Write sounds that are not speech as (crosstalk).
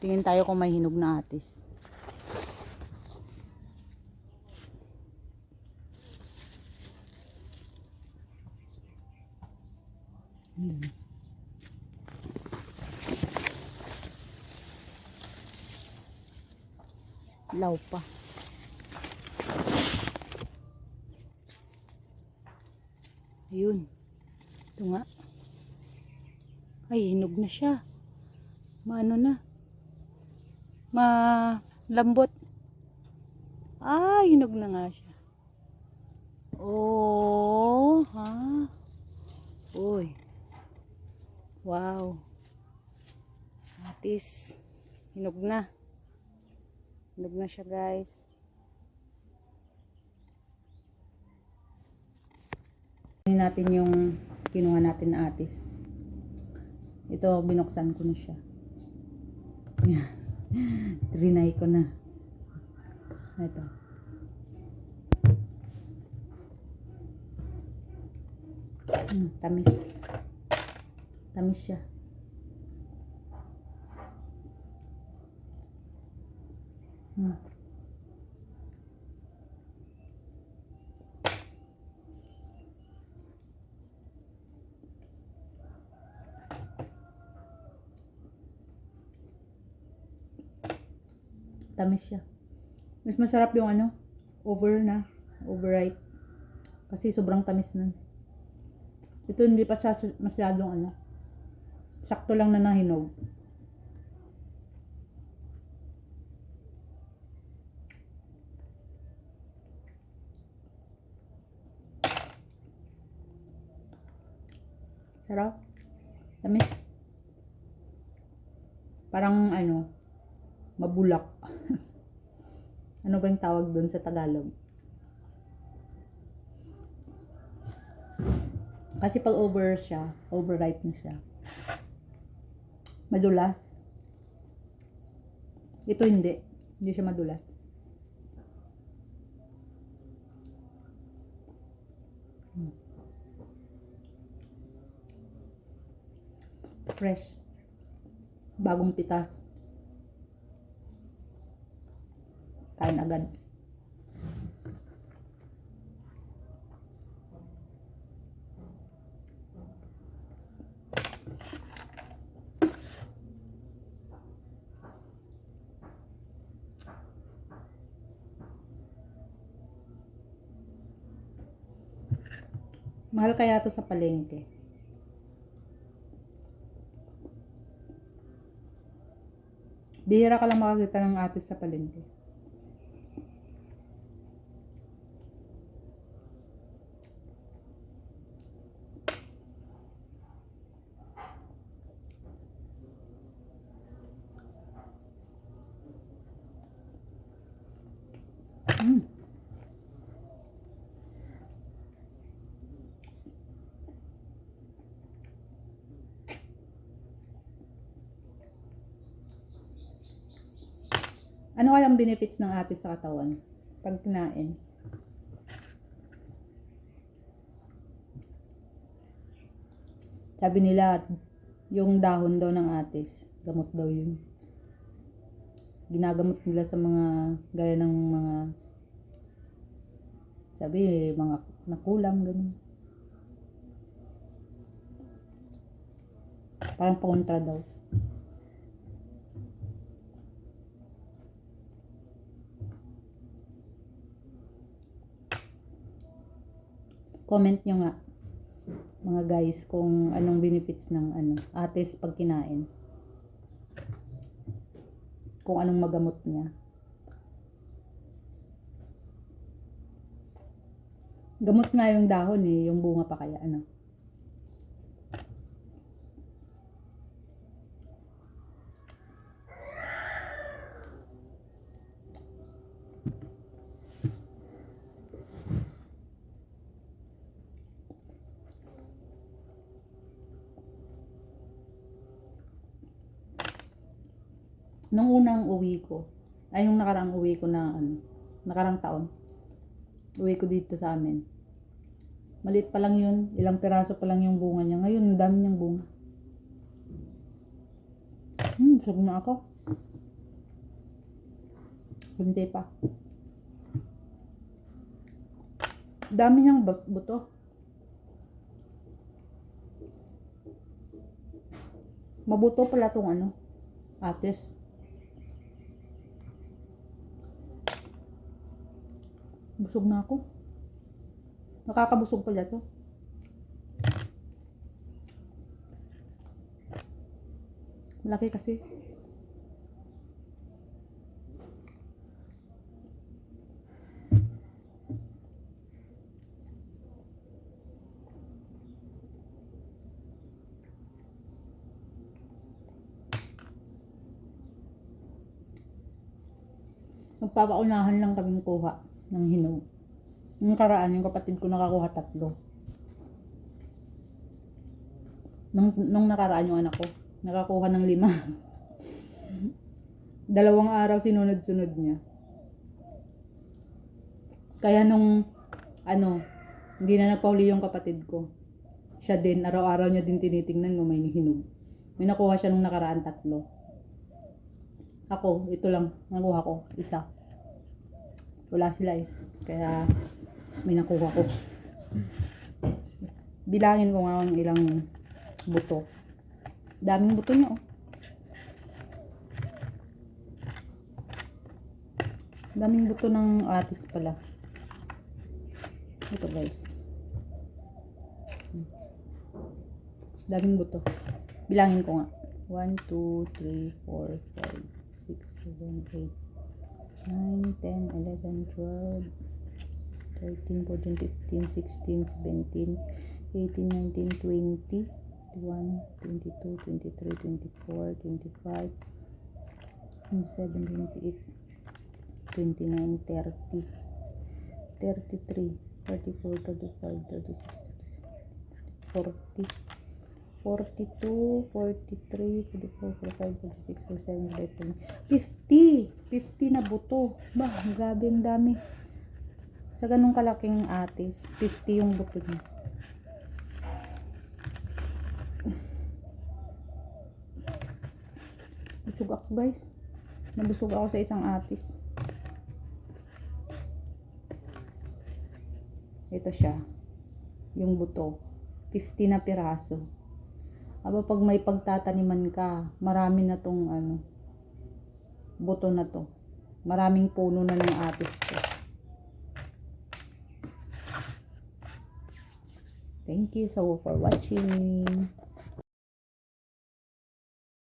Tingin tayo kung may hinog na atis. Ayun. Law pa. Ayun. Ito nga. Ay, hinog na siya. Maano na. Malambot. Ah, hinog na nga siya. Oh, ha? Uy. Wow. Atis. Hinog na. Hinog na siya, guys. Tingnan natin yung kinuha natin na atis. Ito, binuksan ko na siya. Yan. (laughs) Trinay ko na. Ito. Hmm, tamis. Tamis siya. Hmm. Tamis siya. Mas masarap yung ano, over na, overripe. Kasi sobrang tamis nun. Ito hindi pa siya masyadong ano. Sakto lang na nahinog. Sarap. Tamis. Parang ano, mabulak. (laughs) ano ba yung tawag doon sa Tagalog? Kasi pag over siya, overripe na siya. Madulas. Ito hindi. Hindi siya madulas. Hmm. Fresh. Bagong pitas. Kain agad. Mahal kaya to sa palengke. Bihira ka lang makakita ng atis sa palengke. Mm. Ano kayang benefits ng atis sa katawan? Pag kinain. Sabi nila, yung dahon daw ng atis, gamot daw yun. Ginagamot nila sa mga, gaya ng mga, sabi, mga nakulam, ganun. Parang kontra daw. comment nyo nga mga guys kung anong benefits ng ano atis pag kinain kung anong magamot niya gamot nga yung dahon eh yung bunga pa kaya ano? Nung unang uwi ko, ay yung nakarang uwi ko na ano, nakarang taon, uwi ko dito sa amin. Maliit pa lang yun, ilang piraso pa lang yung bunga niya. Ngayon, ang dami niyang bunga. Hmm, busog na ako. Hindi pa. Dami niyang bu- buto. Mabuto pala tong ano, atis. Busog na ako. Nakakabusog pala to. Malaki kasi. Magpapaunahan lang kaming kuha ng hinog. Yung karaan, yung kapatid ko nakakuha tatlo. Nung, nung nakaraan yung anak ko, nakakuha ng lima. (laughs) Dalawang araw sinunod-sunod niya. Kaya nung, ano, hindi na nagpahuli yung kapatid ko. Siya din, araw-araw niya din tinitingnan kung may hinog. May nakuha siya nung nakaraan tatlo. Ako, ito lang, nakuha ko, isa. Wala sila eh. Kaya, may nakuha ko. Bilangin ko nga ang ilang buto. Daming buto niya, oh. Daming buto ng atis pala. Ito guys. Daming buto. Bilangin ko nga. 1, 2, 3, 4, 5, 6, 7, 8, 9, 10, 11, 12, 13, 14, 15, 16, 17, 18, 19, 20, 21, 22, 23, 24, 25, 27, 28, 29, 30, 33, 34, 35, 36, 40, 42, 43, 44, 45, 46, 47, 50! 50 na buto. Bah, grabe ang dami. Sa ganung kalaking atis, 50 yung buto niya. Busog ako guys. Nabusog ako sa isang atis. Ito siya. Yung buto. 50 na piraso. Aba pag may pagtataniman ka, marami na tong ano, buto na to. Maraming puno na ng atis to. Thank you so for watching.